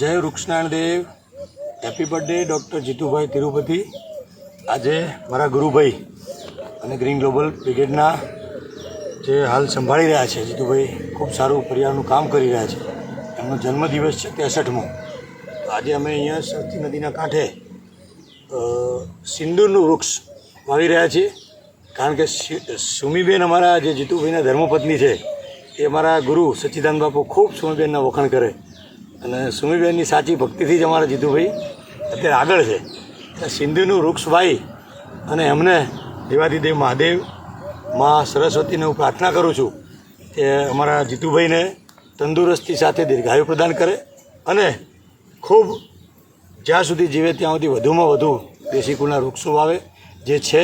જય Vrikshanarayan Dev. Happy birthday doctor Jitubhai Tirupati. આજે મારા ગુરુભાઈ અને ગ્રીન ગ્લોબલ બ્રિગેડના જે હાલ સંભાળી રહ્યા છે, જીતુભાઈ ખૂબ સારું પરિવારનું કામ કરી રહ્યા છે. એમનો જન્મદિવસ છે ત્રેસઠમો. તો આજે અમે અહીંયા સરથી નદીના કાંઠે સિંદૂરનું વૃક્ષ વાવી રહ્યા છીએ. કારણ કે સુમીબેન અમારા જે જીતુભાઈના ધર્મપત્ની છે, એ અમારા ગુરુ સચ્ચિદાન બાપુ ખૂબ સુમીબેનના વખાણ કરે. અને સુમીબેનની સાચી ભક્તિથી જ અમારા જીતુભાઈ અત્યારે આગળ છે. સિંધુનું વૃક્ષ વાવી અને એમને દેવાદિદેવ મહાદેવ, મા સરસ્વતીને હું પ્રાર્થના કરું છું કે અમારા જીતુભાઈને તંદુરસ્તી સાથે દીર્ઘાયુ પ્રદાન કરે અને ખૂબ જ્યાં સુધી જીવે ત્યાં સુધી વધુમાં વધુ દેશી કુળના વૃક્ષો વાવે, જે છે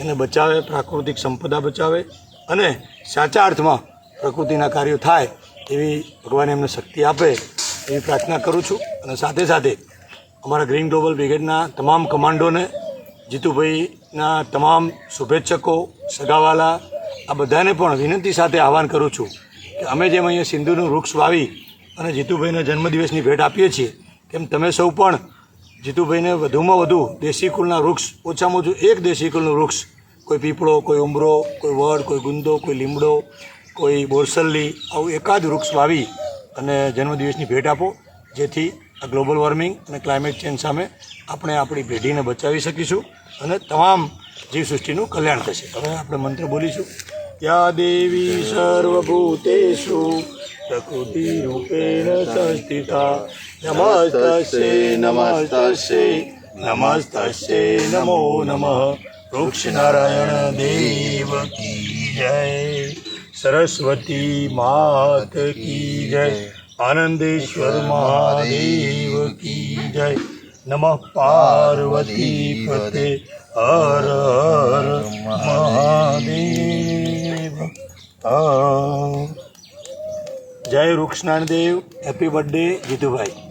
એને બચાવે, પ્રાકૃતિક સંપદા બચાવે અને સાચા અર્થમાં પ્રકૃતિના કાર્યો થાય એવી ભગવાન એમને શક્તિ આપે. એવી પ્રાર્થના કરું છું અને સાથે સાથે અમારા ગ્રીન ગ્લોબલ બ્રિગેડના તમામ કમાન્ડોને, જીતુભાઈના તમામ શુભેચ્છકો, સગાવાલા, આ બધાને પણ વિનંતી સાથે આહવાન કરું છું કે અમે જેમ અહીંયા સિંધુનું વૃક્ષ વાવી અને જીતુભાઈના જન્મદિવસની ભેટ આપીએ છીએ, તેમ તમે સૌ પણ જીતુભાઈને વધુમાં વધુ દેશી કુલના વૃક્ષ, ઓછામાં ઓછું એક દેશી કુલનું વૃક્ષ, કોઈ પીપળો, કોઈ ઉંબરો કોઈ વડ, કોઈ ગુંદો, કોઈ લીમડો, કોઈ બોરસલ્લી, આવું એકાદ વૃક્ષ વાવી અને જન્મદિવસની ભેટ આપો, જેથી આ ગ્લોબલ વોર્મિંગ અને ક્લાઇમેટ ચેન્જ સામે આપણે આપણી પેઢીને બચાવી શકીશું અને તમામ જીવસૃષ્ટિનું કલ્યાણ થશે. હવે આપણે મંત્ર બોલીશું. યા દેવી સર્વભૂતેષુ, પ્રકૃતિ રૂપેણ સંસ્થિતા નમસ્તે નમસ્તે નમસ્તે નમો નમઃ. વૃક્ષ નારાયણ દેવ કી જય. સરસ્વતી માત કી જય. આનંદેશ્વર મહાદેવ કી જય. નમઃ પાર્વતી પતે. હર હર મહાદેવ. જય વૃક્ષનારાયણ દેવ. Happy birthday Jitubhai.